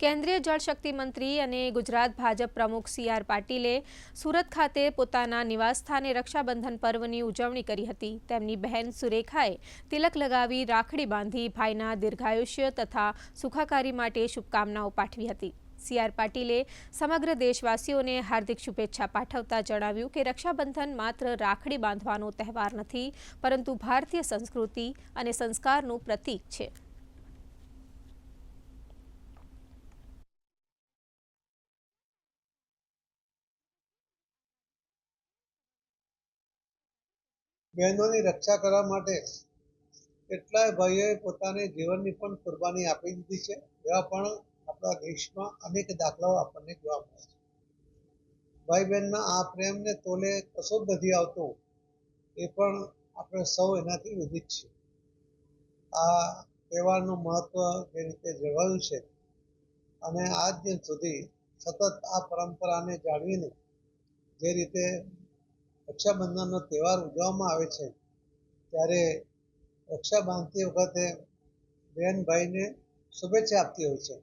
કેન્દ્રીય જળશક્તિ મંત્રી અને ગુજરાત ભાજપ પ્રમુખ સી આર પાટીલે સુરત ખાતે પોતાના નિવાસસ્થાને રક્ષાબંધન પર્વની ઉજવણી કરી હતી. તેમની બહેન સુરેખાએ તિલક લગાવી રાખડી બાંધી ભાઈના દીર્ઘાયુષ્ય તથા સુખાકારી માટે શુભકામનાઓ પાઠવી હતી. સી આર પાટીલે સમગ્ર દેશવાસીઓને હાર્દિક શુભેચ્છા પાઠવતા જણાવ્યું કે રક્ષાબંધન માત્ર રાખડી બાંધવાનો તહેવાર નથી, પરંતુ ભારતીય સંસ્કૃતિ અને સંસ્કારનું પ્રતીક છે. બહેનોની રક્ષા કરવા માટે કેટલાય ભાઈઓએ પોતાની જીવનની પણ કુરબાની આપી દીધી છે. એવા પણ આપણા દેશમાં અનેક દાખલાઓ આપણને જોવા મળે છે. ભાઈ બહેનના આ પ્રેમને તોલે કશો જ નથી આવતો એ પણ આપણે સૌ એનાથી વિદિત છીએ. આ તહેવારનું મહત્વ જે રીતે જળવાયું છે અને આજ દિન સુધી સતત આ પરંપરાને જાળવીને જે રીતે રક્ષાબંધનનો તહેવાર ઉજવવામાં આવે છે. ત્યારે રક્ષા બાંધતી વખતે બહેન ભાઈને શુભેચ્છા આપતી હોય છે.